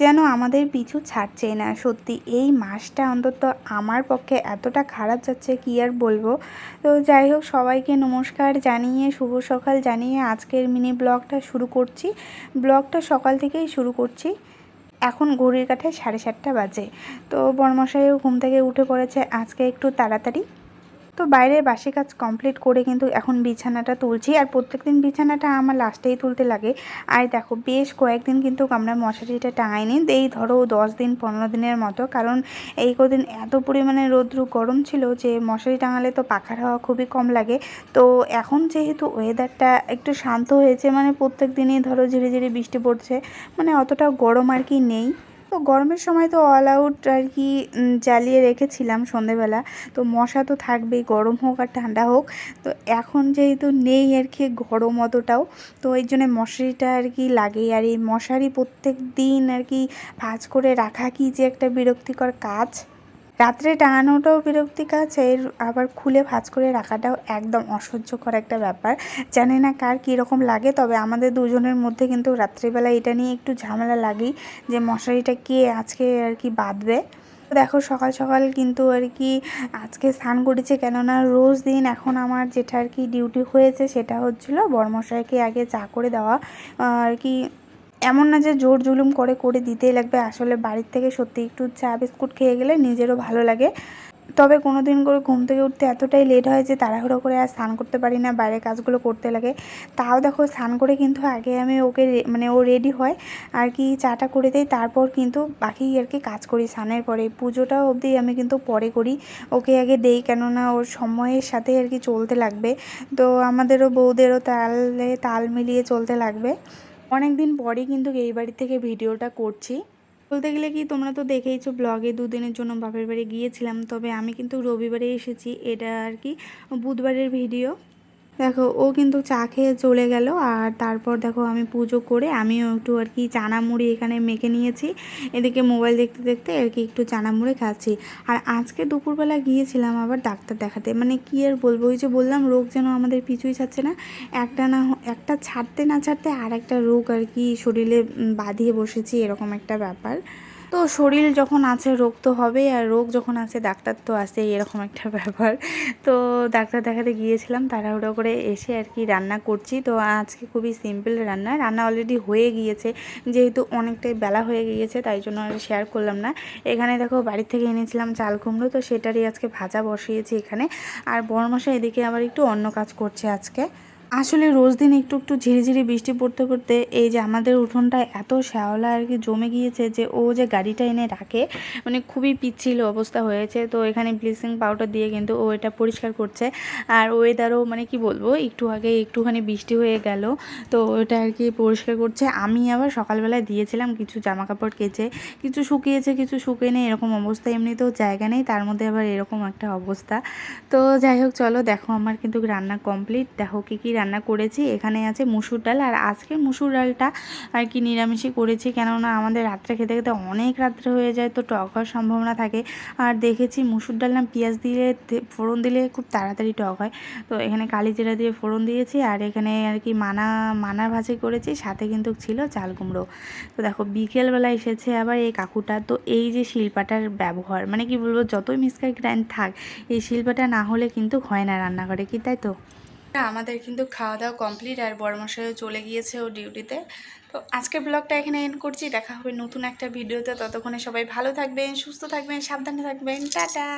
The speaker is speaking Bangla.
যেন আমাদের পিছু ছাড়ছেই না। সত্যি, এই মাসটা অন্তত আমার পক্ষে এতটা খারাপ যাচ্ছে, কি আর বলব? তো যাই হোক, সবাইকে নমস্কার জানিয়ে, শুভ সকাল জানিয়ে আজকের মিনি ব্লগটা শুরু করছি। ব্লগটা সকাল থেকেই শুরু করছি। এখন ঘড়ির কাঠে সাড়ে সাতটা বাজে। তো বর্মশাইও ঘুম থেকে উঠে পড়েছে, আজকে একটু তাড়াতাড়ি। তো বাইরের বাসি কাজ কমপ্লিট করে কিন্তু এখন বিছানাটা তুলছি। আর প্রত্যেকদিন বিছানাটা আমার লাস্টেই তুলতে লাগে। আর দেখো, বেশ কয়েকদিন কিন্তু আমরা মশারিটা টাঙাইনি। এই ধরো দশ দিন, পনেরো দিনের মতো। কারণ এই কদিন এত পরিমাণে রৌদ্র গরম ছিল যে মশারি টাঙালে তো পাখার হাওয়া খুবই কম লাগে। তো এখন যেহেতু ওয়েদারটা একটু শান্ত হয়েছে মানে প্রত্যেক দিনই ধরো ঝিরে ঝিরে বৃষ্টি পড়ছে মানে অতটা গরম আর কি নেই। তো গরমের সময় তো অল আউট আর কি জ্বালিয়ে রেখেছিলাম সন্ধেবেলা। তো মশা তো থাকবেই, গরম হোক আর ঠান্ডা হোক। তো এখন যেহেতু নেই আর কি গরম অতটাও তো এই জন্য মশারিটা আর কি লাগে আর এই মশারি প্রত্যেক দিন আর কি ভাজ করে রাখা কি যে একটা বিরক্তিকর কাজ? রাত্রে টাঙানোটাও বিরক্তি কাজ এর আবার খুলে ভাঁজ করে রাখাটাও একদম অসহ্যকর একটা ব্যাপার। জানি না কার কীরকম লাগে, তবে আমাদের দুজনের মধ্যে কিন্তু রাত্রিবেলা এটা নিয়ে একটু ঝামেলা লাগেই যে মশারিটা কে আজকে আর কি বাঁধবে। দেখো সকাল সকাল কিন্তু আর কি আজকে স্নান করেছে, কেননা রোজ দিন এখন আমার যেটা আর কি ডিউটি হয়েছে সেটা হচ্ছিল বরমশাইকে আগে চা করে দেওয়া আর কি এমন না যে জোর জুলুম করে করে দিতেই লাগবে। আসলে বাড়ির থেকে সত্যি একটু চা, বিস্কুট খেয়ে গেলে নিজেরও ভালো লাগে। তবে কোনো দিন করে ঘুম থেকে উঠতে এতটাই লেট হয় যে তাড়াহুড়ো করে আর স্নান করতে পারি না বাইরে কাজগুলো করতে লাগে। তাও দেখো স্নান করে কিন্তু আগে আমি ওকে মানে ও রেডি হয়, আর কি চাটা করে দেয় তারপর কিন্তু বাকি আর কি কাজ করি স্নানের পরে। পুজোটা অবধি আমি কিন্তু পরে করি, ওকে আগে দেই কেননা ওর সময়ের সাথে আর কি চলতে লাগবে। তো আমাদেরও বউদেরও তালে তাল মিলিয়ে চলতে লাগবে। অনেক দিন পরে কিন্তু এই বাড়ি থেকে ভিডিওটা করছি। বলতে গেলে কি তোমরা তো দেখেইছো ব্লগে দুদিনের জন্য বাপের বাড়ি গিয়েছিলাম, তবে আমি কিন্তু রবিবারে এসেছি। এটা আর কি বুধবারের ভিডিও। দেখো, ও কিন্তু চা খেয়ে চলে গেল আর তারপর দেখো আমি পুজো করে আমিও একটু আর কি চানা মুড়ি এখানে মেখে নিয়েছি। এদিকে মোবাইল দেখতে দেখতে আর কি একটু চানা মুড়ি খাচ্ছি। আর আজকে দুপুরবেলা গিয়েছিলাম আবার ডাক্তার দেখাতে। মানে কি আর বলব, ওই যে বললাম, রোগ যেন আমাদের পিছুই ছাড়ছে না। একটা না একটা ছাড়তে না ছাড়তে আর একটা রোগ আর কি শরীরে বাঁধিয়ে বসেছি, এরকম একটা ব্যাপার। তো শরীর যখন আছে রোগ তো হবেই, আর রোগ যখন আছে, ডাক্তার তো আসেই এরকম একটা ব্যাপার। তো ডাক্তার দেখাতে গিয়েছিলাম, তাড়াহুড়ো করে এসে আর কি রান্না করছি। তো আজকে খুবই সিম্পল রান্না রান্না অলরেডি হয়ে গিয়েছে, যেহেতু অনেকটাই বেলা হয়ে গিয়েছে, তাই জন্য আর শেয়ার করলাম না। এখানে দেখো বাড়ি থেকে এনেছিলাম চাল কুমড়ো, তো সেটারই আজকে ভাজা বসিয়েছি এখানে। আর বড় মশা এদিকে আবার একটু অন্য কাজ করছে আজকে। আসলে রোজ দিন একটু একটু ঝিরিঝিরি বৃষ্টি পড়তে পড়তে এই যে আমাদের উঠোনটা এত শ্যাওলা আর কি জমে গিয়েছে যে ও যে গাড়িটা এনে রাখে মানে খুবই পিচ্ছিল অবস্থা হয়েছে। তো এখানে ব্লিচিং পাউডার দিয়ে কিন্তু ও এটা পরিষ্কার করছে। আর ওয়েদারও মানে কি বলব, একটু আগে একটুখানি বৃষ্টি হয়ে গেল, তো ওটা আর কি পরিষ্কার করছে। আমি আবার সকালবেলায় দিয়েছিলাম কিছু জামা কাপড় কেচে, কিছু শুকিয়েছে, কিছু শুকিয়ে নেই, এরকম অবস্থা এমনিতেও জায়গা নেই, তার মধ্যে আবার এরকম একটা অবস্থা। তো যাই হোক, চলো দেখো আমার কিন্তু রান্না কমপ্লিট, দেখো কী কী রান্না করেছি। এখানে আছে মুসুর ডাল আর আজকে মুসুর ডালটা আর কি নিরামিষই করেছি। কেননা আমাদের রাত্রে খেতে খেতে অনেক রাত্রে হয়ে যায়, তো টক হওয়ার সম্ভাবনা থাকে। আর দেখেছি মুসুর ডাল না পেঁয়াজ দিয়ে ফোড়ন দিলে খুব তাড়াতাড়ি টক হয়। তো এখানে কালি জিরা দিয়ে ফোড়ন দিয়েছি আর এখানে আর কি মানা মানার ভাজি করেছি, সাথে কিন্তু ছিল চাল কুমড়ো। তো দেখো বিকেলবেলা এসেছে আবার এই কাকুটা। তো এই যে শিল্পাটার ব্যবহার মানে কি বলব, যতই মিসকার গ্রাইন্ড থাক, এই শিল্পাটা না হলে কিন্তু হয় না রান্নাঘরে, কি তাই তো? আমাদের কিন্তু খাওয়া দাওয়া কমপ্লিট আর বড়মশাইও চলে গিয়েছে ও ডিউটিতে তো আজকের ব্লগটা এখানে এন্ড করছি, দেখা হবে নতুন একটা ভিডিওতে ততক্ষণে সবাই ভালো থাকবেন, সুস্থ থাকবেন, সাবধানে থাকবেন। টাটা!